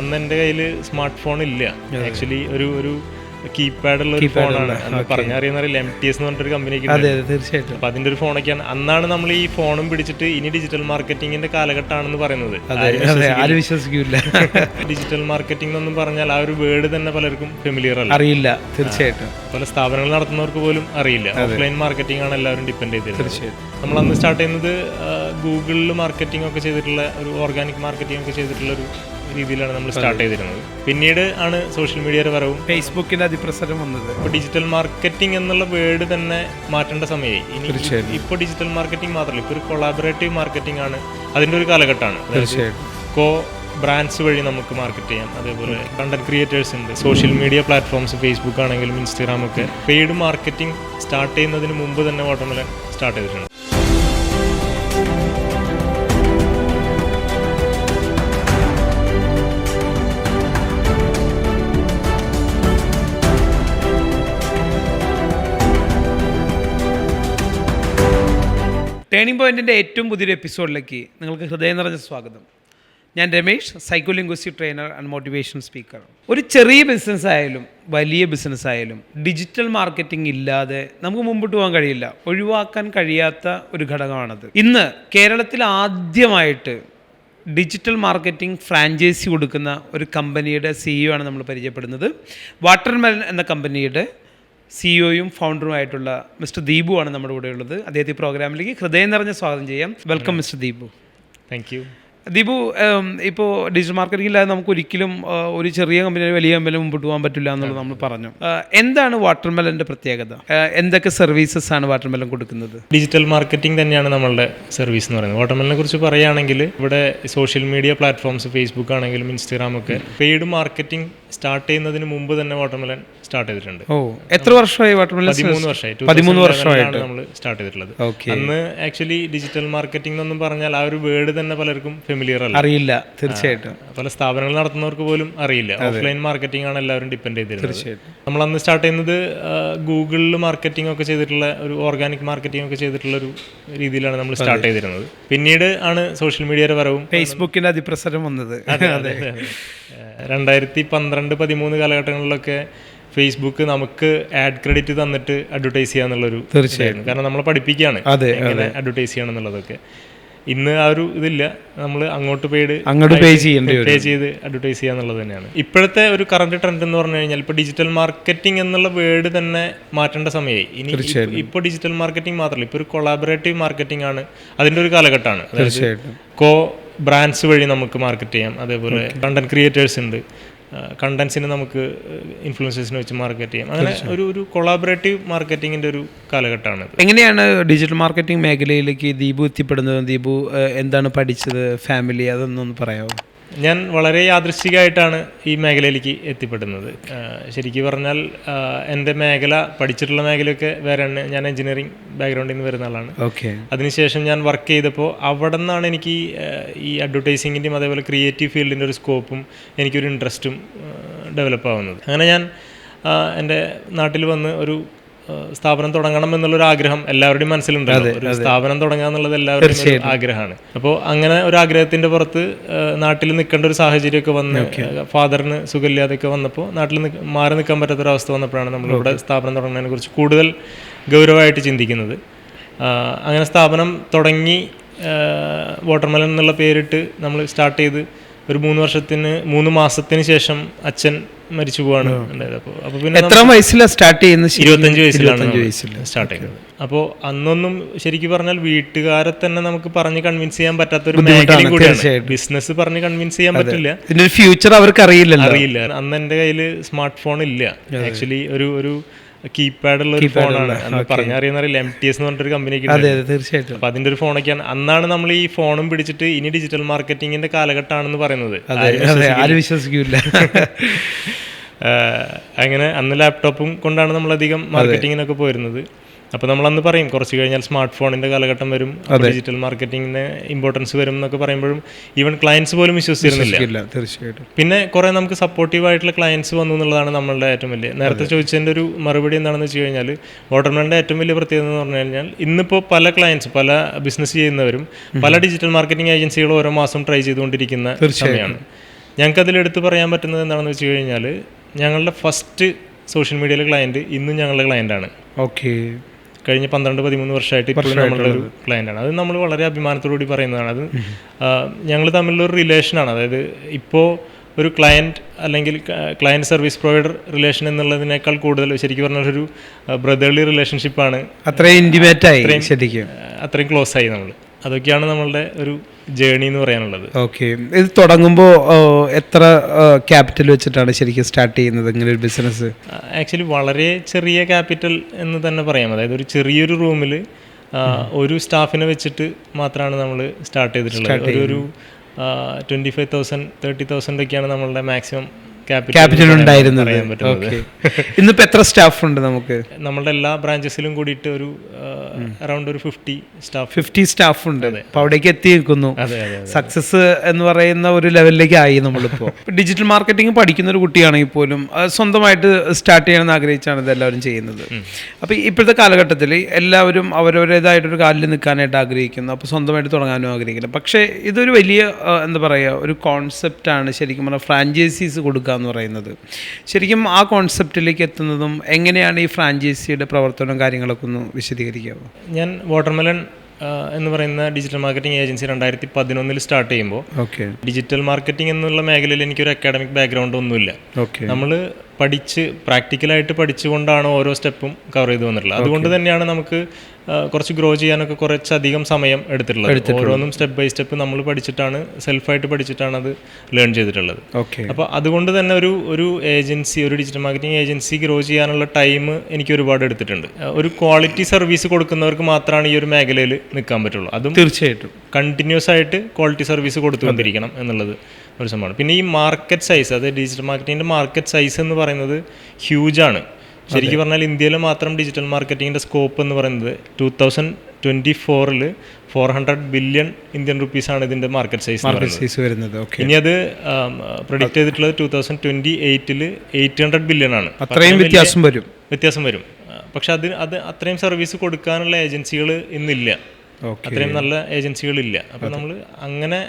അന്ന് എന്റെ കയ്യിൽ സ്മാർട്ട് ഫോൺ ഇല്ല ആക്ച്വലി ഒരു ഒരു കീപാഡ് ഉള്ള ഒരു ഫോണാണ് പറഞ്ഞറിയുന്നറിയില്ല എം ടി എസ് എന്ന് പറഞ്ഞൊരു കമ്പനിക്ക് തീർച്ചയായിട്ടും. അപ്പൊ അതിന്റെ ഒരു ഫോണൊക്കെയാണ് അന്നാണ് നമ്മൾ ഈ ഫോണും പിടിച്ചിട്ട് ഇനി ഡിജിറ്റൽ മാർക്കറ്റിംഗിന്റെ കാലഘട്ടമാണെന്ന് പറയുന്നത്. ആരും വിശ്വസിക്കില്ല. ഡിജിറ്റൽ മാർക്കറ്റിംഗ് എന്നൊന്നും പറഞ്ഞാൽ ആ ഒരു വേർഡ് തന്നെ പലർക്കും ഫെമിലിയർ അല്ല. അറിയില്ല തീർച്ചയായിട്ടും. പല സ്ഥാപനങ്ങൾ നടത്തുന്നവർക്ക് പോലും അറിയില്ല. ഓഫ്ലൈൻ മാർക്കറ്റിംഗ് ആണ് എല്ലാവരും ഡിപ്പെൻഡ് ചെയ്തത് തീർച്ചയായിട്ടും. നമ്മൾ അന്ന് സ്റ്റാർട്ട് ചെയ്യുന്നത് ഗൂഗിളിൽ മാർക്കറ്റിംഗ് ഒക്കെ ചെയ്തിട്ടുള്ള ഒരു ഓർഗാനിക് മാർക്കറ്റിംഗ് ഒക്കെ ചെയ്തിട്ടുള്ള ഒരു രീതിയിലാണ് നമ്മൾ സ്റ്റാർട്ട് ചെയ്തിരുന്നത്. പിന്നീട് ആണ് സോഷ്യൽ മീഡിയയുടെ വരവും. ഫേസ്ബുക്കിന്റെ അതിപ്രസരം വന്നത്. ഇപ്പോൾ ഡിജിറ്റൽ മാർക്കറ്റിംഗ് എന്നുള്ള വേർഡ് തന്നെ മാറ്റേണ്ട സമയമായി. ഇനി. ഇപ്പോൾ ഡിജിറ്റൽ മാർക്കറ്റിംഗ് മാത്രമല്ല ഇപ്പോൾ ഒരു കൊളാബറേറ്റീവ് മാർക്കറ്റിംഗ് ആണ് അതിന്റെ ഒരു കാലഘട്ടമാണ്. കോ ബ്രാൻഡ്സ് വഴി നമുക്ക് മാർക്കറ്റ് ചെയ്യാം. അതേപോലെ കണ്ടന്റ് ക്രിയേറ്റേഴ്സ് ഉണ്ട്. സോഷ്യൽ മീഡിയ പ്ലാറ്റ്ഫോംസ് ഫേസ്ബുക്ക് ആണെങ്കിലും ഇൻസ്റ്റാഗ്രാം ഒക്കെ. പെയ്ഡ് മാർക്കറ്റിംഗ് സ്റ്റാർട്ട് ചെയ്യുന്നതിന് മുമ്പ് തന്നെ വാട്ടർമെലൻ സ്റ്റാർട്ട് ചെയ്തിട്ടുണ്ട്. ടേണിംഗ് പോയിന്റിന്റെ ഏറ്റവും പുതിയൊരു എപ്പിസോഡിലേക്ക് നിങ്ങൾക്ക് ഹൃദയം നിറഞ്ഞ സ്വാഗതം. ഞാൻ Ramesh psycholinguistic trainer and motivation speaker ഒരു ചെറിയ ബിസിനസ് ആയാലും വലിയ ബിസിനസ് ആയാലും ഡിജിറ്റൽ മാർക്കറ്റിംഗ് ഇല്ലാതെ നമുക്ക് മുമ്പോട്ട് പോകാൻ കഴിയില്ല. ഒഴിവാക്കാൻ കഴിയാത്ത ഒരു ഘടകമാണത്. ഇന്ന് കേരളത്തിൽ ആദ്യമായിട്ട് ഡിജിറ്റൽ മാർക്കറ്റിംഗ് ഫ്രാഞ്ചൈസി കൊടുക്കുന്ന ഒരു കമ്പനിയുടെ സിഇഒ ആണ് നമ്മൾ പരിചയപ്പെടുന്നത്. വാട്ടർമെലൻ എന്ന കമ്പനിയുടെ സിഇഒയും ഫൗണ്ടറുമായിട്ടുള്ള മിസ്റ്റർ ദീപു ആണ് നമ്മുടെ കൂടെ ഉള്ളത് അദ്ദേഹത്തെ പ്രോഗ്രാമിലേക്ക് ഹൃദയം നിറഞ്ഞ സ്വാഗതം ചെയ്യാം. Welcome mister Deepu. Thank you Deepu ഇപ്പോൾ ഡിജിറ്റൽ മാർക്കറ്റിംഗ് ഇല്ലാതെ നമുക്ക് ഒരിക്കലും ഒരു ചെറിയ കമ്പനി വലിയ കമ്പനി മുമ്പോട്ട് പോകാൻ പറ്റില്ല എന്നുള്ളത് നമ്മൾ പറഞ്ഞു. എന്താണ് വാട്ടർമെലന്റെ പ്രത്യേകത? എന്തൊക്കെ സർവീസസ് ആണ് വാട്ടർമെലൻ കൊടുക്കുന്നത്? ഡിജിറ്റൽ മാർക്കറ്റിംഗ് തന്നെയാണ് നമ്മളുടെ സർവീസ് എന്ന് പറയുന്നത്. വാട്ടർമെലിനെ കുറിച്ച് പറയുകയാണെങ്കിൽ ഇവിടെ സോഷ്യൽ മീഡിയ പ്ലാറ്റ്ഫോംസ് ഫേസ്ബുക്ക് ആണെങ്കിലും ഇൻസ്റ്റാഗ്രാം ഒക്കെ പെയ്ഡ് മാർക്കറ്റിംഗ് സ്റ്റാർട്ട് ചെയ്യുന്നതിന് മുമ്പ് തന്നെ വാട്ടർമെലൻ സ്റ്റാർട്ട് ചെയ്തിട്ടുണ്ട്. ഓ എത്ര വർഷമായി വാട്ടർമെലൻ പതിമൂന്ന് വർഷമായി. പതിമൂന്ന് വർഷമായിട്ട്? നമ്മൾ സ്റ്റാർട്ട് ചെയ്തിട്ടുള്ളത്. അന്ന് ആക്ച്വലി ഡിജിറ്റൽ മാർക്കറ്റിംഗ് എന്നൊന്നും പറഞ്ഞാൽ ആ ഒരു വേർഡ് തന്നെ പലർക്കും ഫെമിലിയർ അല്ല. അറിയില്ല തീർച്ചയായിട്ടും. പല സ്ഥാപനങ്ങൾ നടത്തുന്നവർക്ക് പോലും അറിയില്ല. ഓഫ്ലൈൻ മാർക്കറ്റിംഗ് ആണ് എല്ലാവരും ഡിപ്പെൻഡ് ചെയ്തിരുന്നത്. തീർച്ചയായിട്ടും. നമ്മൾ അന്ന് സ്റ്റാർട്ട് ചെയ്യുന്നത് ഗൂഗിളിൽ മാർക്കറ്റിംഗ് ഒക്കെ ചെയ്തിട്ടുള്ള ഒരു ഓർഗാനിക് മാർക്കറ്റിംഗ് ഒക്കെ ചെയ്തിട്ടുള്ള ഒരു രീതിയിലാണ് നമ്മൾ സ്റ്റാർട്ട് ചെയ്തിരുന്നത്. പിന്നീട് ആണ് സോഷ്യൽ മീഡിയയുടെ വരവും. ഫേസ്ബുക്കിന്റെ അതിപ്രസരം വന്നത്. രണ്ടായിരത്തി പന്ത്രണ്ട് പതിമൂന്ന് കാലഘട്ടങ്ങളിലൊക്കെ ഫേസ്ബുക്ക് നമുക്ക് ആഡ് ക്രെഡിറ്റ് തന്നിട്ട് അഡ്വർടൈസ് ചെയ്യാന്നുള്ളൊരു തീർച്ചയായും. ഇതായിരുന്നു. കാരണം നമ്മളെ പഠിപ്പിക്കുകയാണ് അഡ്വർടൈസ് ചെയ്യണം എന്നുള്ളതൊക്കെ. ഇന്ന് ആ ഒരു ഇതില്ല. നമ്മൾ അങ്ങോട്ട് പെയ്ഡ് അങ്ങോട്ട് പേ ചെയ്യേണ്ടി പേ ചെയ്ത് അഡ്വർടൈസ് ചെയ്യുക എന്നുള്ളത് തന്നെയാണ്. ഇപ്പോഴത്തെ ഒരു കറണ്ട് ട്രെൻഡ് എന്ന് പറഞ്ഞു കഴിഞ്ഞാൽ ഇപ്പൊ ഡിജിറ്റൽ മാർക്കറ്റിംഗ് എന്നുള്ള വേർഡ് തന്നെ മാറ്റേണ്ട സമയമായി ഇനി ഇപ്പൊ ഡിജിറ്റൽ മാർക്കറ്റിംഗ് മാത്രമല്ല ഇപ്പൊ ഒരു കൊളാബറേറ്റീവ് മാർക്കറ്റിംഗ് ആണ് അതിന്റെ ഒരു കാലഘട്ടമാണ്. തീർച്ചയായിട്ടും. കോ ബ്രാൻഡ്സ് വഴി നമുക്ക് മാർക്കറ്റ് ചെയ്യാം. അതേപോലെ കണ്ടന്റ് ക്രിയേറ്റേഴ്സ് ഉണ്ട്. കണ്ടന്റ്സിന് നമുക്ക് ഇൻഫ്ലുവൻസേഴ്സിനെ വെച്ച് മാർക്കറ്റ് ചെയ്യാം. അങ്ങനെ ഒരു ഒരു കൊളാബറേറ്റീവ് മാർക്കറ്റിങ്ങിന്റെ ഒരു കാലഘട്ടമാണ് എങ്ങനെയാണ് ഡിജിറ്റൽ മാർക്കറ്റിംഗ് മേഖലയിലേക്ക് ദീപു എത്തിപ്പെടുന്നത്? ദീപു എന്താണ് പഠിച്ചത്? ഫാമിലി അതൊന്നൊന്ന് പറയാമോ ഞാൻ വളരെ യാദൃശ്ചികമായിട്ടാണ് ഈ മേഖലയിലേക്ക് എത്തിപ്പെടുന്നത്. ശരിക്കും പറഞ്ഞാൽ എന്റെ മേഖല പഠിച്ചിട്ടുള്ള മേഖലയൊക്കെ വേറെയാണ്. ഞാൻ എഞ്ചിനീയറിംഗ് ബാക്ക്ഗ്രൗണ്ടിൽ നിന്ന് വരുന്ന ആളാണ്. ഓക്കെ. അതിനുശേഷം ഞാൻ വർക്ക് ചെയ്തപ്പോൾ അവിടെ നിന്നാണ് എനിക്ക് ഈ, അഡ്വർടൈസിങ്ങിന്റെയും അതേപോലെ ക്രിയേറ്റീവ് ഫീൽഡിന്റെ ഒരു സ്കോപ്പും എനിക്കൊരു ഇൻട്രസ്റ്റും ഡെവലപ്പ് ആവുന്നത്. അങ്ങനെ ഞാൻ എന്റെ നാട്ടിൽ വന്ന് ഒരു സ്ഥാപനം തുടങ്ങണം എന്നുള്ളൊരു ആഗ്രഹം എല്ലാവരുടെയും മനസ്സിലുണ്ടായിരുന്നു ഒരു സ്ഥാപനം തുടങ്ങുക എന്നുള്ളത് എല്ലാവരുടെയും ആഗ്രഹമാണ്. അപ്പോൾ അങ്ങനെ ഒരു ആഗ്രഹത്തിന്റെ പുറത്ത് നാട്ടിൽ നിൽക്കേണ്ട ഒരു സാഹചര്യമൊക്കെ വന്ന് ഫാദറിന് സുഖമില്ലാതെയൊക്കെ വന്നപ്പോൾ നാട്ടിൽ മാറി നിൽക്കാൻ പറ്റാത്തൊരവസ്ഥ വന്നപ്പോഴാണ് നമ്മളിവിടെ സ്ഥാപനം തുടങ്ങുന്നതിനെ കുറിച്ച് കൂടുതൽ ഗൗരവമായിട്ട് ചിന്തിക്കുന്നത്. അങ്ങനെ സ്ഥാപനം തുടങ്ങി വാട്ടർമെലൻ എന്നുള്ള പേരിട്ട് നമ്മൾ സ്റ്റാർട്ട് ചെയ്ത് ഒരു മൂന്ന് വർഷത്തിന് മൂന്ന് മാസത്തിന് ശേഷം അച്ഛൻ മരിച്ചു പോവാണ് ഉണ്ടായത് അപ്പോൾ അപ്പോൾ പിന്നെ എത്ര വയസ്സിലാണ് സ്റ്റാർട്ട് ചെയ്യുന്നത്? ഇരുപത്തഞ്ച് വയസ്സിലാണ് സ്റ്റാർട്ട് ചെയ്തത് അപ്പോൾ അന്നൊന്നും ശരിക്കും പറഞ്ഞാൽ വീട്ടുകാരെ തന്നെ നമുക്ക് പറഞ്ഞ് കൺവിൻസ് ചെയ്യാൻ പറ്റാത്തൊരു മേഖലയും കൂടിയാണ്. ബിസിനസ് പറഞ്ഞ് കൺവിൻസ് ചെയ്യാൻ പറ്റില്ല. ഇതിന്റെ ഒരു ഫ്യൂച്ചർ അവർക്ക് അറിയില്ല അറിയില്ല. അന്ന് എന്റെ കയ്യിൽ സ്മാർട്ട് ഫോൺ ഇല്ല ആക്ച്വലി ഒരു ഒരു കീപാഡ് ഉള്ള. ഒരു ഫോണാണ് പറഞ്ഞറിയുന്നറിയില്ല എം ടി എസ് എന്ന് പറഞ്ഞൊരു കമ്പനിക്ക് അതെ തീർച്ചയായിട്ടും. അപ്പൊ അതിന്റെ ഒരു ഫോണൊക്കെയാണ് അന്നാണ് നമ്മൾ ഈ ഫോണും പിടിച്ചിട്ട് ഇനി ഡിജിറ്റൽ മാർക്കറ്റിംഗിന്റെ കാലഘട്ടമാണെന്ന് പറയുന്നത്. ആരും വിശ്വസിക്കില്ല അങ്ങനെ അന്ന് ലാപ്ടോപ്പും കൊണ്ടാണ് നമ്മൾ അധികം മാർക്കറ്റിങ്ങിനൊക്കെ പോയിരുന്നത്. അപ്പോൾ നമ്മൾ അന്ന് പറയും കുറച്ച് കഴിഞ്ഞാൽ സ്മാർട്ട് ഫോണിന്റെ കാലഘട്ടം വരും ഡിജിറ്റൽ മാർക്കറ്റിംഗിന് ഇമ്പോർട്ടൻസ് വരും എന്നൊക്കെ പറയുമ്പോഴും ഈവൻ ക്ലയൻസ് പോലും വിശ്വസിച്ചിരുന്നില്ല. തീർച്ചയായിട്ടും. പിന്നെ കുറെ നമുക്ക് സപ്പോർട്ടീവ് ആയിട്ടുള്ള ക്ലയൻസ് വന്നു എന്നുള്ളതാണ് നമ്മളുടെ ഏറ്റവും വലിയ നേരത്തെ ചോദിച്ചതിന്റെ ഒരു മറുപടി എന്താണെന്ന് വെച്ച് കഴിഞ്ഞാൽ വാട്ടർമാന്റെ ഏറ്റവും വലിയ പ്രത്യേകത എന്ന് പറഞ്ഞു കഴിഞ്ഞാൽ ഇന്നിപ്പോൾ പല ക്ലയൻസ് പല ബിസിനസ് ചെയ്യുന്നവരും പല ഡിജിറ്റൽ മാർക്കറ്റിംഗ് ഏജൻസികൾ ഓരോ മാസം ട്രൈ ചെയ്തുകൊണ്ടിരിക്കുന്ന സമയമാണ്. ഞങ്ങൾക്ക് എടുത്തു പറയാൻ പറ്റുന്നത് എന്താണെന്ന് വെച്ച് കഴിഞ്ഞാൽ ഞങ്ങളുടെ ഫസ്റ്റ് സോഷ്യൽ മീഡിയയിലെ ക്ലയന്റ് ഇന്നും ഞങ്ങളുടെ ക്ലയന്റാണ് ഓക്കെ കഴിഞ്ഞ പന്ത്രണ്ട് പതിമൂന്ന് വർഷമായിട്ട് ഇപ്പോഴും നമ്മളുടെ ഒരു ക്ലയന്റാണ് അത് നമ്മൾ വളരെ അഭിമാനത്തോടുകൂടി പറയുന്നതാണ്. അത് ഞങ്ങൾ തമ്മിലുള്ള ഒരു റിലേഷനാണ് അതായത് ഇപ്പോൾ ഒരു ക്ലയന്റ് അല്ലെങ്കിൽ ക്ലയന്റ് സർവീസ് പ്രൊവൈഡർ റിലേഷൻ എന്നുള്ളതിനേക്കാൾ കൂടുതൽ ശരിക്കും പറഞ്ഞാൽ ഒരു ബ്രദർലി റിലേഷൻഷിപ്പാണ് അത്രയും ഇന്റിമേറ്റ് ആയി അത്രയും ക്ലോസ് ആയി നമ്മൾ അതൊക്കെയാണ് നമ്മളുടെ ഒരു ജേണി എന്ന് പറയാനുള്ളത്. ഓക്കെ ഇത് തുടങ്ങുമ്പോൾ എത്ര ക്യാപിറ്റൽ വെച്ചിട്ടാണ് ശരിക്കും സ്റ്റാർട്ട് ചെയ്യുന്നത് ഇങ്ങനെ ഒരു ബിസിനസ് ആക്ച്വലി വളരെ ചെറിയ ക്യാപിറ്റൽ എന്ന് തന്നെ പറയാം. അതായത് ഒരു ചെറിയൊരു റൂമിൽ ഒരു സ്റ്റാഫിനെ വെച്ചിട്ട് മാത്രമാണ് നമ്മൾ സ്റ്റാർട്ട് ചെയ്തിട്ടുള്ളത്. ഒരു ഒരു twenty five thousand thirty thousand ഒക്കെയാണ് നമ്മളുടെ മാക്സിമം ക്യാപിറ്റൽ ഉണ്ടായിരുന്നത്. ഇന്നിപ്പോ എത്ര സ്റ്റാഫ് ഉണ്ട് നമുക്ക്? നമ്മളുടെ എല്ലാ ബ്രാഞ്ചസിലും കൂടിയിട്ട് ഒരു അറൗണ്ട് ഒരു ഫിഫ്റ്റി സ്റ്റാഫ് ഫിഫ്റ്റി സ്റ്റാഫ് ഉണ്ട്. അപ്പൊ അവിടേക്ക് എത്തി നിൽക്കുന്നു അതെ അതെ സക്സസ് എന്ന് പറയുന്ന ഒരു ലെവലിലേക്ക് ആയി നമ്മളിപ്പോ. ഡിജിറ്റൽ മാർക്കറ്റിംഗ് പഠിക്കുന്ന ഒരു കുട്ടിയാണെങ്കിൽ പോലും സ്വന്തമായിട്ട് സ്റ്റാർട്ട് ചെയ്യണമെന്ന് ആഗ്രഹിച്ചാണ് ഇത് എല്ലാവരും ചെയ്യുന്നത്. അപ്പൊ ഇപ്പോഴത്തെ കാലഘട്ടത്തിൽ എല്ലാവരും അവരവരുടേതായിട്ടൊരു കാലിൽ നിൽക്കാനായിട്ട് ആഗ്രഹിക്കുന്നു. അപ്പൊ സ്വന്തമായിട്ട് തുടങ്ങാനും ആഗ്രഹിക്കുന്നു. പക്ഷേ ഇതൊരു വലിയ എന്താ പറയുക ഒരു കോൺസെപ്റ്റാണ് ശരിക്കും പറഞ്ഞാൽ ഫ്രാഞ്ചൈസീസ് കൊടുക്കുക എന്ന് പറയുന്നത്. ശരിക്കും ആ കോൺസെപ്റ്റിലേക്ക് എത്തുന്നതും എങ്ങനെയാണ് ഈ ഫ്രാഞ്ചൈസിയുടെ പ്രവർത്തനവും കാര്യങ്ങളൊക്കെ ഒന്ന് വിശദീകരിക്കാമോ ഞാൻ വാട്ടർമെലൺ എന്ന് പറയുന്ന ഡിജിറ്റൽ മാർക്കറ്റിംഗ് ഏജൻസി രണ്ടായിരത്തി പതിനൊന്നിൽ സ്റ്റാർട്ട് ചെയ്യുമ്പോൾ ഓക്കെ. ഡിജിറ്റൽ മാർക്കറ്റിംഗ് എന്നുള്ള മേഖലയിൽ എനിക്കൊരു അക്കാഡമിക് ബാക്ക്ഗ്രൗണ്ട് ഒന്നുമില്ല. ഓക്കെ. നമ്മൾ പഠിച്ച് പ്രാക്ടിക്കലായിട്ട് പഠിച്ചുകൊണ്ടാണ് ഓരോ സ്റ്റെപ്പും കവർ ചെയ്ത് വന്നിട്ടുള്ളത്. അതുകൊണ്ട് തന്നെയാണ് നമുക്ക് കുറച്ച് ഗ്രോ ചെയ്യാനൊക്കെ കുറച്ചധികം സമയം എടുത്തിട്ടുള്ളത്. ഓരോന്നും സ്റ്റെപ്പ് ബൈ സ്റ്റെപ്പ് നമ്മൾ പഠിച്ചിട്ടാണ് സെൽഫായിട്ട് പഠിച്ചിട്ടാണ് അത് ലേൺ ചെയ്തിട്ടുള്ളത്. ഓക്കെ അപ്പോൾ അതുകൊണ്ട് തന്നെ ഒരു ഒരു ഏജൻസി ഒരു ഡിജിറ്റൽ മാർക്കറ്റിംഗ് ഏജൻസി ഗ്രോ ചെയ്യാനുള്ള ടൈം എനിക്ക് ഒരുപാട് എടുത്തിട്ടുണ്ട്. ഒരു ക്വാളിറ്റി സർവീസ് കൊടുക്കുന്നവർക്ക് മാത്രമാണ് ഈ ഒരു മേഖലയിൽ നിൽക്കാൻ പറ്റുള്ളൂ. അതും തീർച്ചയായിട്ടും. കണ്ടിന്യൂസ് ആയിട്ട് ക്വാളിറ്റി സർവീസ് കൊടുത്തുകൊണ്ടിരിക്കണം എന്നുള്ളത് ഒരു സംഭവമാണ്. പിന്നെ ഈ മാർക്കറ്റ് സൈസ് അതായത് ഡിജിറ്റൽ മാർക്കറ്റിങ്ങിന്റെ മാർക്കറ്റ് സൈസ് എന്ന് പറയുന്നത് ഹ്യൂജ് ആണ്. ശരിക്കും പറഞ്ഞാൽ ഇന്ത്യയിൽ മാത്രം ഡിജിറ്റൽ മാർക്കറ്റിങ്ങിന്റെ സ്കോപ്പ് എന്ന് പറയുന്നത് ടൂ തൗസൻഡ് ട്വന്റി ഫോറിൽ ഫോർ ഹൺഡ്രഡ് ബില്യൺ ഇന്ത്യൻ റുപ്പീസാണ് ഇതിന്റെ മാർക്കറ്റ് സൈസ് മാർക്കറ്റ് സൈസ് വരുന്നത്. ഓക്കെ ഇനി അത് പ്രൊഡിക്റ്റ് ചെയ്തിട്ടുള്ളത് ടൂ തൗസൻഡ് ട്വന്റി എയ്റ്റിൽ എയ്റ്റ് ഹൺഡ്രഡ് ബില്യൺ ആണ്. അത്രയും വ്യത്യാസം വരും. വ്യത്യാസം വരും. പക്ഷെ അതിന് അത് അത്രയും സർവീസ് കൊടുക്കാനുള്ള ഏജൻസികൾ ഇന്നില്ല. അത്രയും നല്ല ഏജൻസികളില്ല. അപ്പോൾ നമ്മൾ അങ്ങനെ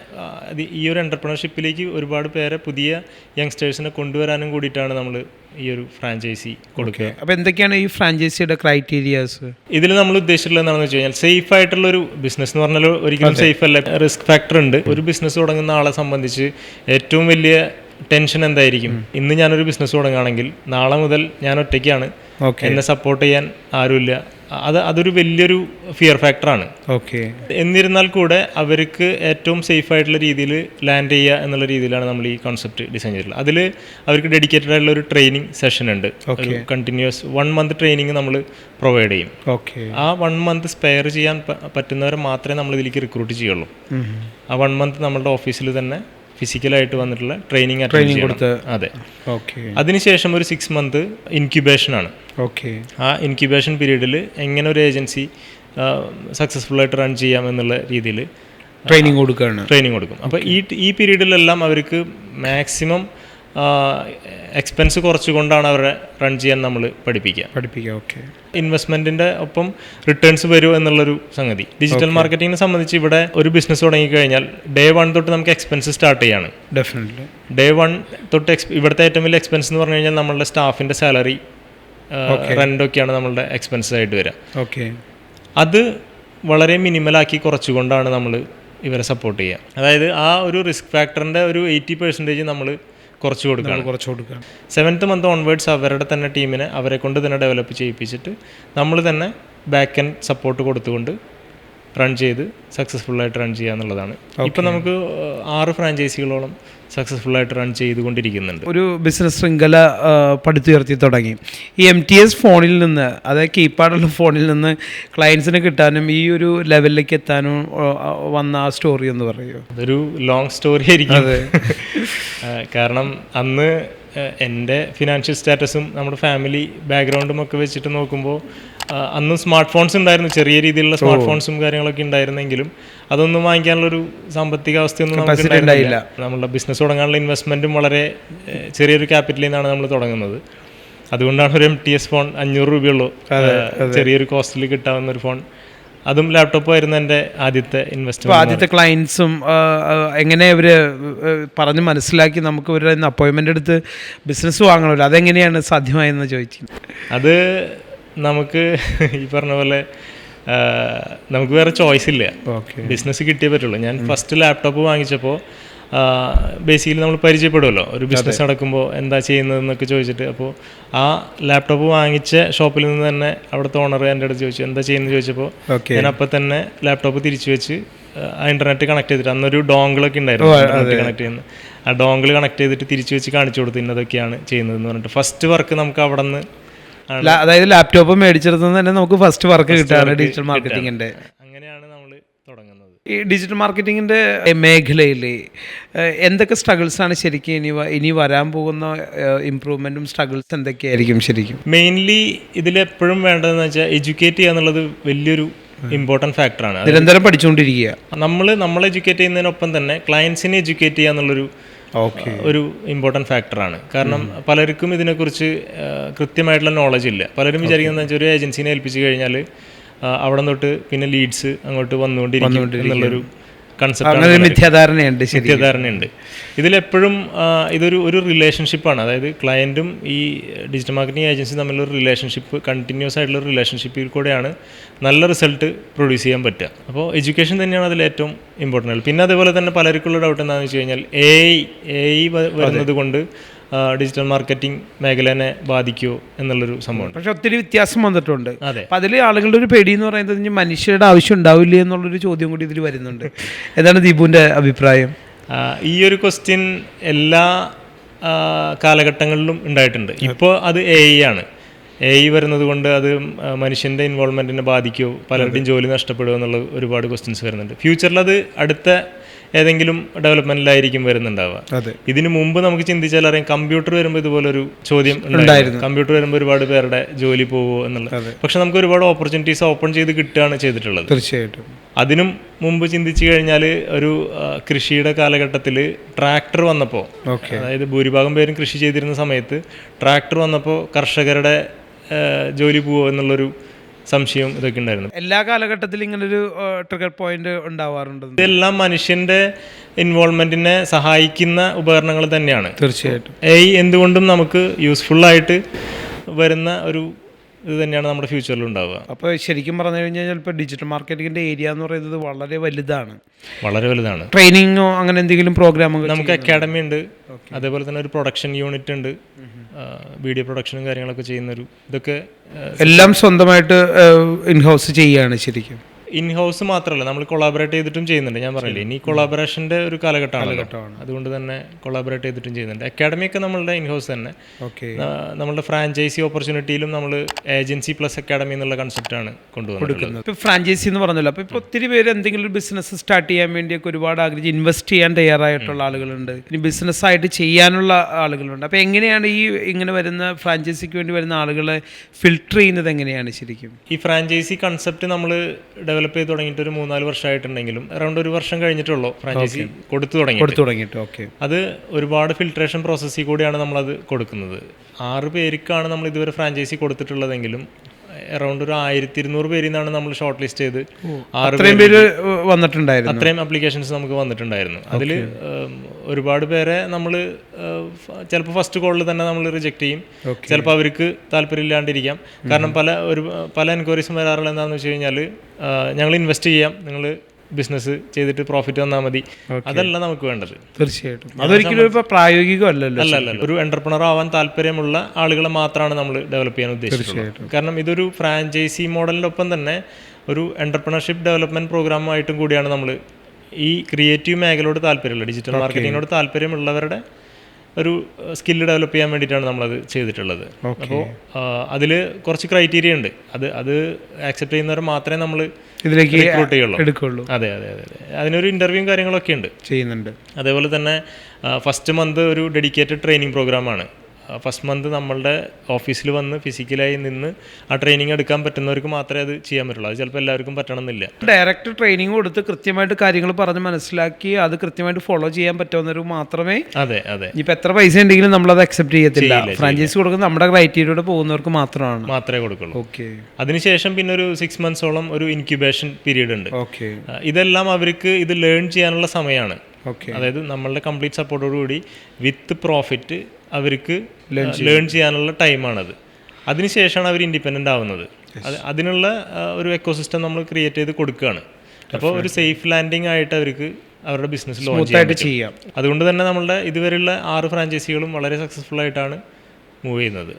ഈ ഒരു എന്റർപ്രണർഷിപ്പിലേക്ക് ഒരുപാട് പേരെ പുതിയ യങ്സ്റ്റേഴ്സിനെ കൊണ്ടുവരാനും കൂടിയിട്ടാണ് നമ്മൾ ഈ ഒരു ഫ്രാഞ്ചൈസി കൊടുക്കുക. അപ്പോൾ എന്തൊക്കെയാണ് ഈ ഫ്രാഞ്ചൈസിയുടെ ക്രൈറ്റീരിയാസ് ഇതിൽ നമ്മൾ ഉദ്ദേശിച്ചിട്ടുള്ളത് എന്താണെന്ന് വെച്ച് കഴിഞ്ഞാൽ സേഫ് ആയിട്ടുള്ള ഒരു ബിസിനസ് എന്ന് പറഞ്ഞാൽ ഒരിക്കലും സേഫ് അല്ല. റിസ്ക് ഫാക്ടർ ഉണ്ട്. ഒരു ബിസിനസ് തുടങ്ങുന്ന ആളെ സംബന്ധിച്ച് ഏറ്റവും വലിയ ടെൻഷൻ എന്തായിരിക്കും? ഇന്ന് ഞാനൊരു ബിസിനസ് തുടങ്ങുകയാണെങ്കിൽ നാളെ മുതൽ ഞാൻ ഒറ്റയ്ക്കാണ്. എന്നെ സപ്പോർട്ട് ചെയ്യാൻ ആരുമില്ല. അത് അതൊരു വലിയൊരു ഫിയർ ഫാക്ടറാണ് ഓക്കെ എന്നിരുന്നാൽ കൂടെ അവർക്ക് ഏറ്റവും സേഫ് ആയിട്ടുള്ള രീതിയിൽ ലാൻഡ് ചെയ്യുക എന്നുള്ള രീതിയിലാണ് നമ്മൾ ഈ കോൺസെപ്റ്റ് ഡിസൈൻ ചെയ്തിട്ടുള്ളത്. അതിൽ അവർക്ക് ഡെഡിക്കേറ്റഡ് ആയിട്ടുള്ള ഒരു ട്രെയിനിങ് സെഷൻ ഉണ്ട്. ഒരു കണ്ടിന്യൂസ് വൺ മന്ത് ട്രെയിനിങ് നമ്മൾ പ്രൊവൈഡ് ചെയ്യും. ഓക്കെ ആ വൺ മന്ത് സ്പെയർ ചെയ്യാൻ പറ്റുന്നവരെ മാത്രമേ നമ്മൾ ഇതിലേക്ക് റിക്രൂട്ട് ചെയ്യുള്ളൂ. ആ വൺ മന്ത് നമ്മളുടെ ഓഫീസിൽ തന്നെ ഫിസിക്കലായിട്ട് വന്നിട്ടുള്ള ട്രെയിനിങ് ട്രെയിനിങ് കൊടുത്ത് അതെ. ഓക്കെ അതിനുശേഷം ഒരു സിക്സ് മന്ത് ഇൻക്യുബേഷനാണ് ഓക്കെ ആ ഇൻക്യുബേഷൻ പീരീഡിൽ എങ്ങനെ ഒരു ഏജൻസി സക്സസ്ഫുൾ ആയിട്ട് റൺ ചെയ്യാം എന്നുള്ള രീതിയിൽ ട്രെയിനിങ് കൊടുക്കുകയാണ് ട്രെയിനിങ് കൊടുക്കും. അപ്പോൾ ഈ ഈ പീരീഡിലെല്ലാം അവർക്ക് മാക്സിമം എക്സ്പെൻസ് കുറച്ചുകൊണ്ടാണ് അവരെ റൺ ചെയ്യാൻ നമ്മൾ പഠിപ്പിക്കുക. പഠിപ്പിക്കുക ഓക്കെ ഇൻവെസ്റ്റ്മെന്റിന്റെ ഒപ്പം റിട്ടേൺസ് വരും എന്നുള്ളൊരു സംഗതി. ഡിജിറ്റൽ മാർക്കറ്റിങ്ങിനെ സംബന്ധിച്ച് ഇവിടെ ഒരു ബിസിനസ് തുടങ്ങിക്കഴിഞ്ഞാൽ ഡേ വൺ തൊട്ട് നമുക്ക് എക്സ്പെൻസ് സ്റ്റാർട്ട് ചെയ്യാണ്. ഡെഫിനറ്റ്ലി ഡേ വൺ തൊട്ട് എക്സ് ഇവിടുത്തെ ഏറ്റവും വലിയ എക്സ്പെൻസ് എന്ന് പറഞ്ഞു കഴിഞ്ഞാൽ നമ്മളുടെ സ്റ്റാഫിന്റെ സാലറി റെന്റൊക്കെയാണ് നമ്മളുടെ എക്സ്പെൻസ് ആയിട്ട് വരിക ഓക്കെ അത് വളരെ മിനിമലാക്കി കുറച്ചുകൊണ്ടാണ് നമ്മൾ ഇവരെ സപ്പോർട്ട് ചെയ്യുക. അതായത് ആ ഒരു റിസ്ക് ഫാക്ടറിന്റെ ഒരു എയ്റ്റി പെർസെന്റേജ് നമ്മൾ കുറച്ച് കൊടുക്കുകയാണ്. കുറച്ച് കൊടുക്കുകയാണ്. സെവൻത്ത് മന്ത് ഓൺവേർഡ്സ് അവരുടെ തന്നെ ടീമിനെ അവരെ കൊണ്ട് തന്നെ ഡെവലപ്പ് ചെയ്യിപ്പിച്ചിട്ട് നമ്മൾ തന്നെ ബാക്ക് ആൻഡ് സപ്പോർട്ട് കൊടുത്തുകൊണ്ട് റൺ ചെയ്ത് സക്സസ്ഫുൾ ആയിട്ട് റൺ ചെയ്യുക എന്നുള്ളതാണ്. ഇപ്പം നമുക്ക് ആറ് ഫ്രാഞ്ചൈസികളോളം സക്സസ്ഫുൾ ആയിട്ട് റൺ ചെയ്തുകൊണ്ടിരിക്കുന്നുണ്ട്. ഒരു ബിസിനസ് ശൃംഖല പടുത്തുയർത്തി തുടങ്ങി. ഈ എം ടി എസ് ഫോണിൽ നിന്ന് അതായത് കീപാഡുള്ള ഫോണിൽ നിന്ന് ക്ലയൻസിനെ കിട്ടാനും ഈ ഒരു ലെവലിലേക്ക് എത്താനും വന്ന ആ സ്റ്റോറി എന്ന് പറയുമോ അതൊരു ലോങ് സ്റ്റോറി ആയിരിക്കും. കാരണം അന്ന് എന്റെ ഫിനാൻഷ്യൽ സ്റ്റാറ്റസും നമ്മുടെ ഫാമിലി ബാക്ക്ഗ്രൗണ്ടും ഒക്കെ വെച്ചിട്ട് നോക്കുമ്പോൾ അന്ന് സ്മാർട്ട് ഫോൺസ് ഉണ്ടായിരുന്നു ചെറിയ രീതിയിലുള്ള സ്മാർട്ട് ഫോൺസും കാര്യങ്ങളൊക്കെ ഉണ്ടായിരുന്നെങ്കിലും അതൊന്നും വാങ്ങിക്കാനുള്ളൊരു സാമ്പത്തിക അവസ്ഥയൊന്നും നമുക്ക് ഉണ്ടായിരുന്നില്ല. നമ്മളുടെ ബിസിനസ് തുടങ്ങാനുള്ള ഇൻവെസ്റ്റ്മെന്റും വളരെ ചെറിയൊരു ക്യാപിറ്റലിൽ നിന്നാണ് നമ്മൾ തുടങ്ങുന്നത്. അതുകൊണ്ടാണ് ഒരു എം ടി എസ് ഫോൺ അഞ്ഞൂറ് രൂപയുള്ളൂ. ചെറിയൊരു കോസ്റ്റിൽ കിട്ടാവുന്ന ഒരു ഫോൺ അതും ലാപ്ടോപ്പ് ആയിരുന്നു എന്റെ ആദ്യത്തെ ഇൻവെസ്റ്റ്മെന്റ് ആദ്യത്തെ ക്ലയൻസും എങ്ങനെ അവർ പറഞ്ഞ് മനസ്സിലാക്കി നമുക്ക് ഒരു അപ്പോയിൻമെന്റ് എടുത്ത് ബിസിനസ് വാങ്ങണമല്ലോ? അതെങ്ങനെയാണ് സാധ്യമായെന്ന് ചോദിച്ചത് അത് നമുക്ക് ഈ പറഞ്ഞ പോലെ നമുക്ക് വേറെ ചോയ്സ് ഇല്ല. ഓക്കെ ബിസിനസ് കിട്ടിയേ പറ്റുള്ളൂ. ഞാൻ ഫസ്റ്റ് ലാപ്ടോപ്പ് വാങ്ങിച്ചപ്പോൾ ബേസിക്കലി നമ്മൾ പരിചയപ്പെടുമല്ലോ ഒരു ബിസിനസ് നടക്കുമ്പോൾ എന്താ ചെയ്യുന്നതെന്നൊക്കെ ചോദിച്ചിട്ട്. അപ്പോൾ ആ ലാപ്ടോപ്പ് വാങ്ങിച്ച ഷോപ്പിൽ നിന്ന് തന്നെ അവിടുത്തെ ഓണർ എന്റെ അടുത്ത് ചോദിച്ചു എന്താ ചെയ്യുന്നത് ചോദിച്ചപ്പോൾ ഞാൻ അപ്പം തന്നെ ലാപ്ടോപ്പ് തിരിച്ചു വെച്ച് ആ ഇന്റർനെറ്റ് കണക്ട് ചെയ്തിട്ട് അന്നൊരു ഡോങ്കിളൊക്കെ ഉണ്ടായിരുന്നു കണക്ട് ചെയ്യുന്നത് ആ ഡോങ്കിൾ കണക്ട് ചെയ്തിട്ട് തിരിച്ചു വെച്ച് കാണിച്ചു കൊടുത്തു ഇന്നതൊക്കെയാണ് ചെയ്യുന്നതെന്ന് പറഞ്ഞിട്ട്. ഫസ്റ്റ് വർക്ക് നമുക്ക് അവിടെ നിന്ന് അതായത് ലാപ്ടോപ്പ് മേടിച്ചെടുത്തുനിന്ന് തന്നെ നമുക്ക് ഫസ്റ്റ് വർക്ക് കിട്ടാണ് ഡിജിറ്റൽ മാർക്കറ്റിങ്ങിന്റെ ഈ ഡിജിറ്റൽ മാർക്കറ്റിങ്ങിന്റെ മേഖലയിൽ എന്തൊക്കെ സ്ട്രഗിൾസാണ് ആണ് ശരിക്കും ഇനി ഇനി വരാൻ പോകുന്ന ഇമ്പ്രൂവ്മെന്റും സ്ട്രഗിൾസ് എന്തൊക്കെയായിരിക്കും ശരിക്കും? മെയിൻലി ഇതിലെപ്പോഴും വേണ്ടതെന്ന് വെച്ചാൽ എഡ്യൂക്കേറ്റ് ചെയ്യുക എന്നുള്ളത് വലിയൊരു ഇമ്പോർട്ടന്റ് ഫാക്ടറാണ് നിരന്തരം പഠിച്ചുകൊണ്ടിരിക്കുക. നമ്മൾ നമ്മൾ എഡ്യൂക്കേറ്റ് ചെയ്യുന്നതിനൊപ്പം തന്നെ ക്ലയൻസിനെ എഡ്യൂക്കേറ്റ് ചെയ്യുക എന്നുള്ളൊരു ഓക്കെ ഒരു ഇമ്പോർട്ടന്റ് ഫാക്ടറാണ് കാരണം പലർക്കും ഇതിനെക്കുറിച്ച് കൃത്യമായിട്ടുള്ള നോളജ് ഇല്ല. പലരും വിചാരിക്കുന്നത് വെച്ചാൽ ഒരു ഏജൻസിനെ ഏൽപ്പിച്ച് കഴിഞ്ഞാൽ അവിടെ തൊട്ട് പിന്നെ ലീഡ്സ് അങ്ങോട്ട് വന്നുകൊണ്ടിരിക്കും എന്നുള്ളൊരു കൺസെപ്റ്റ് മിഥ്യാധാരണയുണ്ട് ഇതിലെപ്പോഴും ഇതൊരു ഒരു റിലേഷൻഷിപ്പാണ് അതായത് ക്ലയന്റും ഈ ഡിജിറ്റൽ മാർക്കറ്റിംഗ് ഏജൻസി തമ്മിലൊരു റിലേഷൻഷിപ്പ് കണ്ടിന്യൂസ് ആയിട്ടുള്ള റിലേഷൻഷിപ്പിൽ കൂടെയാണ് നല്ല റിസൾട്ട് പ്രൊഡ്യൂസ് ചെയ്യാൻ പറ്റുക. അപ്പോൾ എഡ്യൂക്കേഷൻ തന്നെയാണ് അതിൽ ഏറ്റവും ഇമ്പോർട്ടന്റ് പിന്നെ അതേപോലെ തന്നെ പലർക്കുള്ള ഡൗട്ട് എന്താണെന്ന് വെച്ച് കഴിഞ്ഞാൽ എ ഐ എ ഐ വരുന്നത് കൊണ്ട് ഡിജിറ്റൽ മാർക്കറ്റിംഗ് മേഖലനെ ബാധിക്കുമോ എന്നുള്ളൊരു സംഭവം പക്ഷെ ഒത്തിരി വ്യത്യാസം വന്നിട്ടുണ്ട്. അതെ. അപ്പം അതിൽ ആളുകളുടെ ഒരു പേടി എന്ന് പറയുന്നത് മനുഷ്യരുടെ ആവശ്യം ഉണ്ടാവില്ലേ എന്നുള്ളൊരു ചോദ്യം കൂടി ഇതിൽ വരുന്നുണ്ട്. എന്താണ് ദീപുവിന്റെ അഭിപ്രായം? ഈ ഒരു ക്വസ്റ്റ്യൻ എല്ലാ കാലഘട്ടങ്ങളിലും ഉണ്ടായിട്ടുണ്ട്. ഇപ്പോൾ അത് എ ഐ ആണ്. എ ഐ വരുന്നത് കൊണ്ട് അത് മനുഷ്യന്റെ ഇൻവോൾവ്മെന്റിനെ ബാധിക്കുമോ പലരുടെയും ജോലി നഷ്ടപ്പെടുമോ എന്നുള്ള ഒരുപാട് ക്വസ്റ്റ്യൻസ് വരുന്നുണ്ട്. ഫ്യൂച്ചറിൽ അത് അടുത്ത ഏതെങ്കിലും ഡെവലപ്മെന്റിലായിരിക്കും വരുന്നുണ്ടാവുക. ഇതിനു മുമ്പ് നമുക്ക് ചിന്തിച്ചാൽ അറിയാം കമ്പ്യൂട്ടർ വരുമ്പോൾ ഇതുപോലൊരു ചോദ്യം ഉണ്ടായിരുന്നു. കമ്പ്യൂട്ടർ വരുമ്പോൾ ഒരുപാട് പേരുടെ ജോലി പോകുമോ എന്നുള്ളത് പക്ഷെ നമുക്ക് ഒരുപാട് ഓപ്പർച്യൂണിറ്റീസ് ഓപ്പൺ ചെയ്ത് കിട്ടുകയാണ് ചെയ്തിട്ടുള്ളത്. തീർച്ചയായിട്ടും. അതിനും മുമ്പ് ചിന്തിച്ചു കഴിഞ്ഞാൽ ഒരു കൃഷിയുടെ കാലഘട്ടത്തിൽ ട്രാക്ടർ വന്നപ്പോൾ അതായത് ഭൂരിഭാഗം പേരും കൃഷി ചെയ്തിരുന്ന സമയത്ത് ട്രാക്ടർ വന്നപ്പോൾ കർഷകരുടെ ജോലി പോവോ എന്നുള്ളൊരു സംശയം ഇതൊക്കെ ഉണ്ടായിരുന്നു. എല്ലാ കാലഘട്ടത്തിലും ഇങ്ങനൊരു ട്രിഗർ പോയിന്റ് ഉണ്ടാവാറുണ്ട്. ഇതെല്ലാം മനുഷ്യന്റെ ഇൻവോൾവ്മെന്റിനെ സഹായിക്കുന്ന ഉപകരണങ്ങൾ തന്നെയാണ്. തീർച്ചയായിട്ടും. എ എന്തുകൊണ്ടും നമുക്ക് യൂസ്ഫുൾ ആയിട്ട് വരുന്ന ഒരു ഇത് തന്നെയാണ് നമ്മുടെ ഫ്യൂച്ചറിൽ ഉണ്ടാവുക. അപ്പോൾ ശരിക്കും പറഞ്ഞു കഴിഞ്ഞാൽ ഇപ്പോൾ ഡിജിറ്റൽ മാർക്കറ്റിങ്ങിന്റെ ഏരിയ എന്ന് പറയുന്നത് വളരെ വലുതാണ്. വളരെ വലുതാണ്. ട്രെയിനിങ്ങോ അങ്ങനെ എന്തെങ്കിലും പ്രോഗ്രാമുകൾ നമുക്ക് അക്കാഡമി ഉണ്ട്. അതേപോലെ തന്നെ ഒരു പ്രൊഡക്ഷൻ യൂണിറ്റ് ഉണ്ട്. വീഡിയോ പ്രൊഡക്ഷനും കാര്യങ്ങളൊക്കെ ചെയ്യുന്നൊരു ഇതൊക്കെ എല്ലാം സ്വന്തമായിട്ട് ഇൻഹൗസ് ചെയ്യുകയാണ് ശരിക്കും. ഇൻ ഹൗസ് മാത്രമല്ല നമ്മൾ കൊളാബറേറ്റ് ചെയ്തിട്ടും ചെയ്യുന്നുണ്ട്. ഞാൻ പറഞ്ഞില്ലേ ഇനി കൊളാബറേഷന്റെ ഒരു കാലഘട്ടമാണ്. അതുകൊണ്ട് തന്നെ കൊളാബറേറ്റ് ചെയ്തിട്ടും ചെയ്യുന്നുണ്ട്. അക്കാഡമി ഒക്കെ നമ്മളുടെ ഇൻ ഹൗസ് തന്നെ നമ്മളുടെ ഫ്രാഞ്ചൈസി ഓപ്പർച്യൂണിറ്റിയിലും നമ്മൾ ഏജൻസി പ്ലസ് അക്കാഡമി എന്നുള്ള കൺസെപ്റ്റാണ് കൊണ്ടുവന്നത് ഇപ്പോൾ ഫ്രാഞ്ചൈസി എന്ന് പറഞ്ഞല്ലോ അപ്പോൾ ഇപ്പോൾ ഒത്തിരി പേര് എന്തെങ്കിലും ഒരു ബിസിനസ് സ്റ്റാർട്ട് ചെയ്യാൻ വേണ്ടിയൊക്കെ ഒരുപാട് ആഗ്രഹിച്ച് ഇൻവെസ്റ്റ് ചെയ്യാൻ തയ്യാറായിട്ടുള്ള ആളുകളുണ്ട്. ഇനി ബിസിനസ് ആയിട്ട് ചെയ്യാനുള്ള ആളുകളുണ്ട്. അപ്പോൾ എങ്ങനെയാണ് ഈ ഇങ്ങനെ വരുന്ന ഫ്രാഞ്ചൈസിക്ക് വേണ്ടി വരുന്ന ആളുകളെ ഫിൽട്ടർ ചെയ്യുന്നത് എങ്ങനെയാണ് ശരിക്കും? ഈ ഫ്രാഞ്ചൈസി കൺസെപ്റ്റ് നമ്മൾ ഡെവലപ്പ് ചെയ്ത് തുടങ്ങിയിട്ട് ഒരു മൂന്നാൽ വർഷമായിട്ടുണ്ടെങ്കിലും അറൗണ്ട് ഒരു വർഷം കഴിഞ്ഞിട്ടുള്ളൂ ഫ്രാഞ്ചൈസി കൊടുത്തു തുടങ്ങി കൊടുത്തു തുടങ്ങിയിട്ട് ഓക്കെ അത് ഒരുപാട് ഫിൽട്രേഷൻ പ്രോസസ്സിൽ കൂടിയാണ് നമ്മളത് കൊടുക്കുന്നത്. ആറ് പേർക്കാണ് നമ്മൾ ഇതുവരെ ഫ്രാഞ്ചൈസി കൊടുത്തിട്ടുള്ളതെങ്കിലും അറൗണ്ട് ഒരു ആയിരത്തി ഇരുന്നൂറ് പേരിൽ നിന്നാണ് നമ്മൾ ഷോർട്ട് ലിസ്റ്റ് ചെയ്ത് അത്രയും പേര് വന്നിട്ടുണ്ടായിരുന്നു. അത്രയും അപ്ലിക്കേഷൻസ് നമുക്ക് വന്നിട്ടുണ്ടായിരുന്നു. അതിൽ ഒരുപാട് പേരെ നമ്മൾ ചിലപ്പോൾ ഫസ്റ്റ് കോളിൽ തന്നെ നമ്മൾ റിജക്ട് ചെയ്യും. ചിലപ്പോൾ അവർക്ക് താല്പര്യമില്ലാണ്ടിരിക്കാം. കാരണം പല ഒരു പല എൻക്വയറീസും വരാറുള്ള എന്താണെന്ന് വെച്ച് കഴിഞ്ഞാൽ ഞങ്ങൾ ഇൻവെസ്റ്റ് ചെയ്യാം. നിങ്ങൾ ബിസിനസ് ചെയ്തിട്ട് പ്രോഫിറ്റ് വന്നാൽ മതി. അതല്ല നമുക്ക് വേണ്ടത്. തീർച്ചയായിട്ടും. അതൊരിക്കലും പ്രായോഗികമല്ലല്ലോ അല്ല അല്ല ഒരു എന്റർപ്രണർ ആവാൻ താല്പര്യമുള്ള ആളുകളെ മാത്രമാണ് നമ്മൾ ഡെവലപ്പ് ചെയ്യാൻ ഉദ്ദേശിച്ചത് കാരണം ഇതൊരു ഫ്രാഞ്ചൈസി മോഡലിനൊപ്പം തന്നെ ഒരു എന്റർപ്രണർഷിപ്പ് ഡെവലപ്മെന്റ് പ്രോഗ്രാമായിട്ടും കൂടിയാണ് നമ്മൾ ഈ ക്രിയേറ്റീവ് മേഖലയോട് താല്പര്യമുള്ള ഡിജിറ്റൽ മാർക്കറ്റിങ്ങിനോട് താല്പര്യമുള്ളവരുടെ ഒരു സ്കില്ല് ഡെവലപ്പ് ചെയ്യാൻ വേണ്ടിയിട്ടാണ് നമ്മളത് ചെയ്തിട്ടുള്ളത്. അപ്പോൾ അതിൽ കുറച്ച് ക്രൈറ്റീരിയ ഉണ്ട്. അത് അത് ആക്സെപ്റ്റ് ചെയ്യുന്നവർ മാത്രമേ നമ്മൾ ഇതിലേക്ക് റിക്രൂട്ട് ചെയ്യുള്ളൂ. അതെ അതെ അതെ അതിനൊരു ഇന്റർവ്യൂ കാര്യങ്ങളൊക്കെ ഉണ്ട്. ചെയ്യുന്നുണ്ട്. അതേപോലെ തന്നെ ഫസ്റ്റ് മന്ത് ഒരു ഡെഡിക്കേറ്റഡ് ട്രെയിനിങ് പ്രോഗ്രാമാണ് ഫസ്റ്റ് മന്ത് നമ്മളുടെ ഓഫീസിൽ വന്ന് ഫിസിക്കലായി നിന്ന് ആ ട്രെയിനിങ് എടുക്കാൻ പറ്റുന്നവർക്ക് മാത്രമേ അത് ചെയ്യാൻ പറ്റുള്ളൂ. അത് ചിലപ്പോൾ എല്ലാവർക്കും പറ്റണമെന്നില്ല. ഡയറക്റ്റ് ട്രെയിനിങ് കൊടുത്ത് കൃത്യമായിട്ട് കാര്യങ്ങൾ പറഞ്ഞ് മനസ്സിലാക്കി അത് കൃത്യമായിട്ട് ഫോളോ ചെയ്യാൻ പറ്റുന്നവർ മാത്രമേ അതെ അതെ. ഇപ്പം എത്ര പൈസ ഉണ്ടെങ്കിലും നമ്മളത് അക്സെപ്റ്റ് ചെയ്യത്തില്ല. ഫ്രാഞ്ചൈസ് കൊടുക്കുന്ന നമ്മുടെ ക്രൈറ്റീരിയയുടെ പോകുന്നവർക്ക് മാത്രമാണ്. മാത്രമേ കൊടുക്കുള്ളൂ. ഓക്കെ അതിനുശേഷം പിന്നെ ഒരു സിക്സ് മന്ത്സോളം ഒരു ഇൻക്യുബേഷൻ പീരീഡ് ഉണ്ട്. ഓക്കെ ഇതെല്ലാം അവർക്ക് ഇത് ലേൺ ചെയ്യാനുള്ള സമയമാണ്. ഓക്കെ അതായത് നമ്മളുടെ കംപ്ലീറ്റ് സപ്പോർട്ടോടുകൂടി വിത്ത് പ്രോഫിറ്റ് അവർക്ക് ലേൺ ചെയ്യാനുള്ള ടൈമാണത് അതിനുശേഷമാണ് അവർ ഇൻഡിപെൻഡന്റ് ആവുന്നത്. അത് അതിനുള്ള ഒരു എക്കോസിസ്റ്റം നമ്മൾ ക്രിയേറ്റ് ചെയ്ത് കൊടുക്കുകയാണ് അപ്പോൾ ഒരു സേഫ് ലാൻഡിംഗ് ആയിട്ട് അവർക്ക് അവരുടെ ബിസിനസ് ലോഞ്ച് ചെയ്യാം. അതുകൊണ്ട് തന്നെ നമ്മളുടെ ഇതുവരെയുള്ള ആറ് ഫ്രാഞ്ചൈസികളും വളരെ സക്സസ്ഫുൾ ആയിട്ടാണ് മൂവ് ചെയ്യുന്നത്.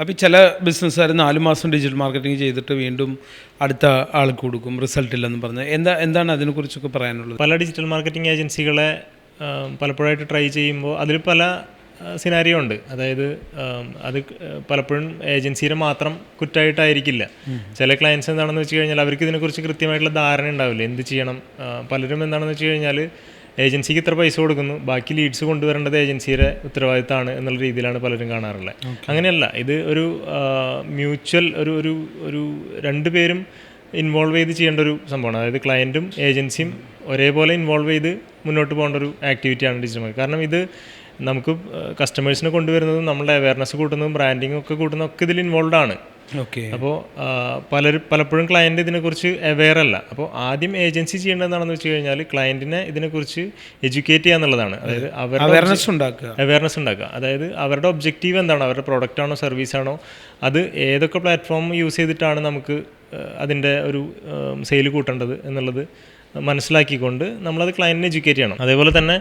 അപ്പോൾ ചില ബിസിനസ്സുകാർ നാല് മാസം ഡിജിറ്റൽ മാർക്കറ്റിംഗ് ചെയ്തിട്ട് വീണ്ടും അടുത്ത ആൾക്ക് കൊടുക്കും റിസൾട്ട് ഇല്ലെന്ന് പറഞ്ഞ്. എന്താ എന്താണ് അതിനെക്കുറിച്ചൊക്കെ പറയാനുള്ളത്? പല ഡിജിറ്റൽ മാർക്കറ്റിംഗ് ഏജൻസികളെ പലപ്പോഴായിട്ട് ട്രൈ ചെയ്യുമ്പോൾ അതിൽ പല സിനാരിയോ ഉണ്ട്. അതായത് അത് പലപ്പോഴും ഏജൻസിയുടെ മാത്രം കുറ്റമായിട്ടായിരിക്കില്ല ചില ക്ലയൻസ് എന്താണെന്ന് വെച്ച് കഴിഞ്ഞാൽ അവർക്ക് ഇതിനെക്കുറിച്ച് കൃത്യമായിട്ടുള്ള ധാരണ ഉണ്ടാവില്ല. എന്ത് ചെയ്യണം? പലരും എന്താണെന്ന് വെച്ച് കഴിഞ്ഞാൽ ഏജൻസിക്ക് ഇത്ര പൈസ കൊടുക്കുന്നു. ബാക്കി ലീഡ്സ് കൊണ്ടുവരേണ്ടത് ഏജൻസിയുടെ ഉത്തരവാദിത്തമാണ് എന്നുള്ള രീതിയിലാണ് പലരും കാണാറുള്ളത്. അങ്ങനെയല്ല ഇത് ഒരു മ്യൂച്വൽ ഒരു ഒരു ഒരു രണ്ടുപേരും ഇൻവോൾവ് ചെയ്ത് ചെയ്യേണ്ട ഒരു സംഭവമാണ്. അതായത് ക്ലയന്റും ഏജൻസിയും ഒരേപോലെ ഇൻവോൾവ് ചെയ്ത് മുന്നോട്ട് പോകേണ്ട ഒരു ആക്ടിവിറ്റിയാണ് ഡിജിറ്റൽ മാർക്കറ്റ് കാരണം ഇത് നമുക്ക് കസ്റ്റമേഴ്സിനെ കൊണ്ടുവരുന്നതും നമ്മളുടെ അവയർനെസ് കൂട്ടുന്നതും ബ്രാൻഡിങ്ങും ഒക്കെ കൂട്ടുന്നതും ഒക്കെ ഇതിൽ ഇൻവോൾവ് ആണ്. ഓക്കെ അപ്പോൾ പലരും പലപ്പോഴും ക്ലയന്റ് ഇതിനെക്കുറിച്ച് അവെയർ അല്ല. അപ്പോൾ ആദ്യം ഏജൻസി ചെയ്യേണ്ടതെന്നാണെന്ന് വെച്ച് കഴിഞ്ഞാൽ ക്ലയന്റിനെ ഇതിനെക്കുറിച്ച് എഡ്യൂക്കേറ്റ് ചെയ്യുക എന്നുള്ളതാണ്. അതായത് അവരുടെ അവയർനെസ് ഉണ്ടാക്കുക. അവയർനെസ് ഉണ്ടാക്കുക. അതായത് അവരുടെ ഒബ്ജക്റ്റീവ് എന്താണ്? അവരുടെ പ്രോഡക്റ്റ് ആണോ സർവീസ് ആണോ? അത് ഏതൊക്കെ പ്ലാറ്റ്ഫോം യൂസ് ചെയ്തിട്ടാണ് നമുക്ക് അതിന്റെ ഒരു സെയിൽ കൂട്ടേണ്ടത് എന്നുള്ളത് മനസ്സിലാക്കിക്കൊണ്ട് നമ്മളത് ക്ലയന്റിനെ എഡ്യൂക്കേറ്റ് ചെയ്യണം. അതേപോലെ തന്നെ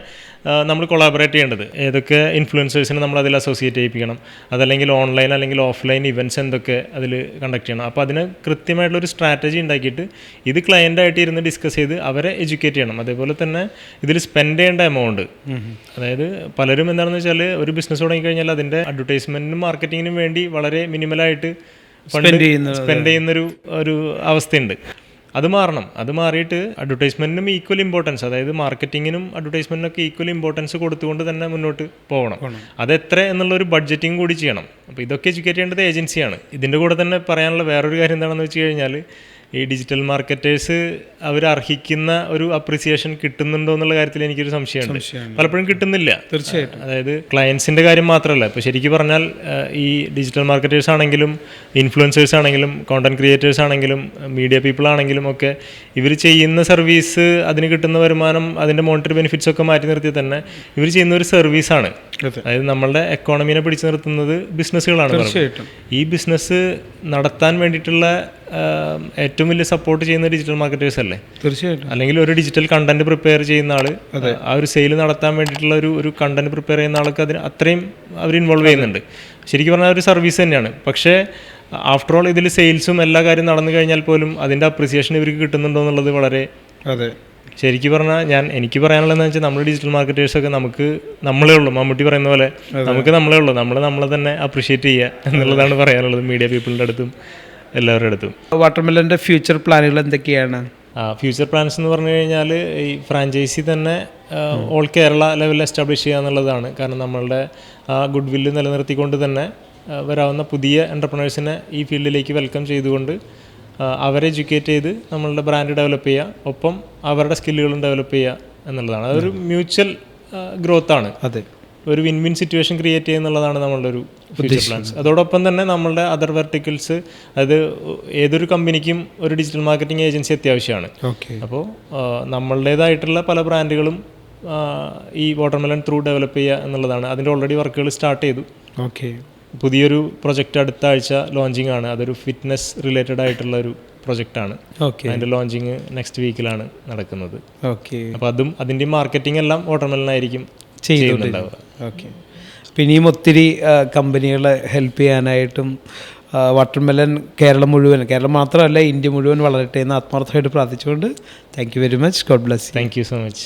നമ്മൾ കൊളാബറേറ്റ് ചെയ്യേണ്ടത്. ഏതൊക്കെ ഇൻഫ്ലുവൻസേഴ്സിനെ നമ്മൾ അതിൽ അസോസിയേറ്റ് ചെയ്യിപ്പിക്കണം. അതല്ലെങ്കിൽ ഓൺലൈൻ അല്ലെങ്കിൽ ഓഫ്ലൈൻ ഇവന്റ്സ് എന്തൊക്കെ അതിൽ കണ്ടക്ട് ചെയ്യണം. അപ്പോൾ അതിന് കൃത്യമായിട്ടുള്ളൊരു സ്ട്രാറ്റജി ഉണ്ടാക്കിയിട്ട് ഇത് ക്ലയന്റായിട്ട് ഇരുന്ന് ഡിസ്കസ് ചെയ്ത് അവരെ എഡ്യൂക്കേറ്റ് ചെയ്യണം. അതേപോലെ തന്നെ ഇതിൽ സ്പെൻഡ് ചെയ്യേണ്ട എമൗണ്ട് അതായത് പലരും എന്താണെന്ന് വെച്ചാൽ ഒരു ബിസിനസ് തുടങ്ങിക്കഴിഞ്ഞാൽ അതിന്റെ അഡ്വർടൈസ്മെന്റിനും മാർക്കറ്റിങ്ങിനും വേണ്ടി വളരെ മിനിമലായിട്ട് സ്പെൻഡ് ചെയ്യുന്ന സ്പെൻഡ് ചെയ്യുന്നൊരു ഒരു അവസ്ഥയുണ്ട്. അത് മാറണം. അത് മാറിയിട്ട് അഡ്വർടൈസ്മെന്റിനും ഈക്വൽ ഇമ്പോർട്ടൻസ് അതായത് മാർക്കറ്റിങ്ങിനും അഡ്വർടൈസ്മെന്റിനൊക്കെ ഈക്വൽ ഇമ്പോർട്ടൻസ് കൊടുത്തുകൊണ്ട് തന്നെ മുന്നോട്ട് പോകണം. അത് എത്ര എന്നുള്ള ഒരു ബഡ്ജറ്റിംഗ് കൂടി ചെയ്യണം. അപ്പോൾ ഇതൊക്കെ എഡ്യൂക്കേറ്റ് ചെയ്യേണ്ടത് ഏജൻസിയാണ് ഇതിന്റെ കൂടെ തന്നെ പറയാനുള്ള വേറൊരു കാര്യം എന്താണെന്ന് വെച്ച് കഴിഞ്ഞാൽ ഈ ഡിജിറ്റൽ മാർക്കറ്റേഴ്സ് അവർ അർഹിക്കുന്ന ഒരു അപ്രിസിയേഷൻ കിട്ടുന്നുണ്ടോ എന്നുള്ള കാര്യത്തിൽ എനിക്കൊരു സംശയമുണ്ട്. പലപ്പോഴും കിട്ടുന്നില്ല. തീർച്ചയായിട്ടും. അതായത് ക്ലയൻസിന്റെ കാര്യം മാത്രമല്ല. ഇപ്പോൾ ശരിക്കും പറഞ്ഞാൽ ഈ ഡിജിറ്റൽ മാർക്കറ്റേഴ്സ് ആണെങ്കിലും ഇൻഫ്ലുവൻസേഴ്സ് ആണെങ്കിലും കോണ്ടന്റ് ക്രിയേറ്റേഴ്സ് ആണെങ്കിലും മീഡിയ പീപ്പിൾ ആണെങ്കിലും ഒക്കെ ഇവർ ചെയ്യുന്ന സർവീസ് അതിന് കിട്ടുന്ന വരുമാനം അതിന്റെ മോണിറ്ററി ബെനിഫിറ്റ്സ് ഒക്കെ മാറ്റി നിർത്തി തന്നെ ഇവർ ചെയ്യുന്ന ഒരു സർവീസാണ് ആണ്. അതായത് നമ്മളുടെ എക്കോണമിനെ പിടിച്ചു നിർത്തുന്നത് ബിസിനസ്സുകളാണ് ഈ ബിസിനസ് നടത്താൻ വേണ്ടിയിട്ടുള്ള ഏറ്റവും വലിയ സപ്പോർട്ട് ചെയ്യുന്ന ഡിജിറ്റൽ മാർക്കറ്റേഴ്സ് അല്ലേ? തീർച്ചയായിട്ടും. അല്ലെങ്കിൽ ഒരു ഡിജിറ്റൽ കണ്ടന്റ് പ്രിപ്പയർ ചെയ്യുന്ന ആൾ ആ ഒരു സെയിൽ നടത്താൻ വേണ്ടിയിട്ടുള്ള ഒരു ഒരു കണ്ടന്റ് പ്രിപ്പയർ ചെയ്യുന്ന ആൾക്ക് അതിന് അത്രയും അവർ ഇൻവോൾവ് ചെയ്യുന്നുണ്ട്. ശരിക്കും പറഞ്ഞാൽ ഒരു സർവീസ് തന്നെയാണ്. പക്ഷേ ആഫ്റ്റർ ഓൾ ഇതിൽ സെയിൽസും എല്ലാ കാര്യം നടന്നു കഴിഞ്ഞാൽ പോലും അതിന്റെ അപ്രിസിയേഷൻ ഇവർക്ക് കിട്ടുന്നുണ്ടോ എന്നുള്ളത് വളരെ അതെ. ശരിക്കും പറഞ്ഞാൽ ഞാൻ എനിക്ക് പറയാനുള്ളതെന്ന് വെച്ചാൽ നമ്മൾ ഡിജിറ്റൽ മാർക്കറ്റേഴ്സൊക്കെ നമുക്ക് നമ്മളേ ഉള്ളൂ. മമ്മൂട്ടി പറയുന്ന പോലെ നമുക്ക് നമ്മളേ ഉള്ളൂ. നമ്മൾ നമ്മളെ തന്നെ അപ്രിഷിയേറ്റ് ചെയ്യുക എന്നുള്ളതാണ് പറയാനുള്ളത്. മീഡിയ പീപ്പിളിന്റെ അടുത്തും എല്ലാവരുടെ അടുത്തും. വാട്ടർമെലന്റെ ഫ്യൂച്ചർ പ്ലാനുകൾ എന്തൊക്കെയാണ്? ഫ്യൂച്ചർ പ്ലാൻസ് എന്ന് പറഞ്ഞു കഴിഞ്ഞാൽ ഈ ഫ്രാഞ്ചൈസി തന്നെ ഓൾ കേരള ലെവലിൽ എസ്റ്റാബ്ലിഷ് ചെയ്യുക എന്നുള്ളതാണ്. കാരണം നമ്മളുടെ ആ ഗുഡ് വില്ല് നിലനിർത്തിക്കൊണ്ട് തന്നെ വരാവുന്ന പുതിയ എന്റർപ്രണേഴ്സിനെ ഈ ഫീൽഡിലേക്ക് വെൽക്കം ചെയ്തുകൊണ്ട് അവരെ എഡ്യൂക്കേറ്റ് ചെയ്ത് നമ്മളുടെ ബ്രാൻഡ് ഡെവലപ്പ് ചെയ്യുക ഒപ്പം അവരുടെ സ്കില്ലുകളും ഡെവലപ്പ് ചെയ്യുക എന്നുള്ളതാണ്. അതൊരു മ്യൂച്വൽ ഗ്രോത്താണ് അതെ. ഒരു വിൻ വിൻ സിറ്റുവേഷൻ ക്രിയേറ്റ് ചെയ്യുക എന്നുള്ളതാണ് നമ്മളുടെ ഒരു ഫ്യൂച്ചർ പ്ലാൻസ് അതോടൊപ്പം തന്നെ നമ്മളുടെ അതർ വെർട്ടിക്കൽസ് അത് ഏതൊരു കമ്പനിക്കും ഒരു ഡിജിറ്റൽ മാർക്കറ്റിംഗ് ഏജൻസി അത്യാവശ്യമാണ്. അപ്പോൾ നമ്മളുടേതായിട്ടുള്ള പല ബ്രാൻഡുകളും ഈ വാട്ടർമെലൺ ത്രൂ ഡെവലപ്പ് ചെയ്യുക എന്നുള്ളതാണ്. അതിന്റെ ഓൾറെഡി വർക്കുകൾ സ്റ്റാർട്ട് ചെയ്തു. ഓക്കെ പുതിയൊരു പ്രൊജക്റ്റ് അടുത്ത ആഴ്ച ലോഞ്ചിങ് ആണ്. അതൊരു ഫിറ്റ്നസ് റിലേറ്റഡ് ആയിട്ടുള്ള ഒരു പ്രൊജക്റ്റാണ് ഓക്കെ അതിന്റെ ലോഞ്ചിങ് നെക്സ്റ്റ് വീക്കിലാണ് നടക്കുന്നത്. ഓക്കെ അപ്പോൾ അതും അതിന്റെ മാർക്കറ്റിംഗ് എല്ലാം വാട്ടർമെലൺ ആയിരിക്കും. ചെയ്യുന്നുണ്ടാവുക. ഓക്കെ. പിന്നെയും ഒത്തിരി കമ്പനികളെ ഹെൽപ്പ് ചെയ്യാനായിട്ടും വാട്ടർമെലൻ കേരളം മുഴുവൻ കേരളം മാത്രമല്ല ഇന്ത്യ മുഴുവൻ വളരട്ടെ എന്ന് ആത്മാർത്ഥമായിട്ട് പ്രാർത്ഥിച്ചുകൊണ്ട് thank you very much. God bless thank you so much.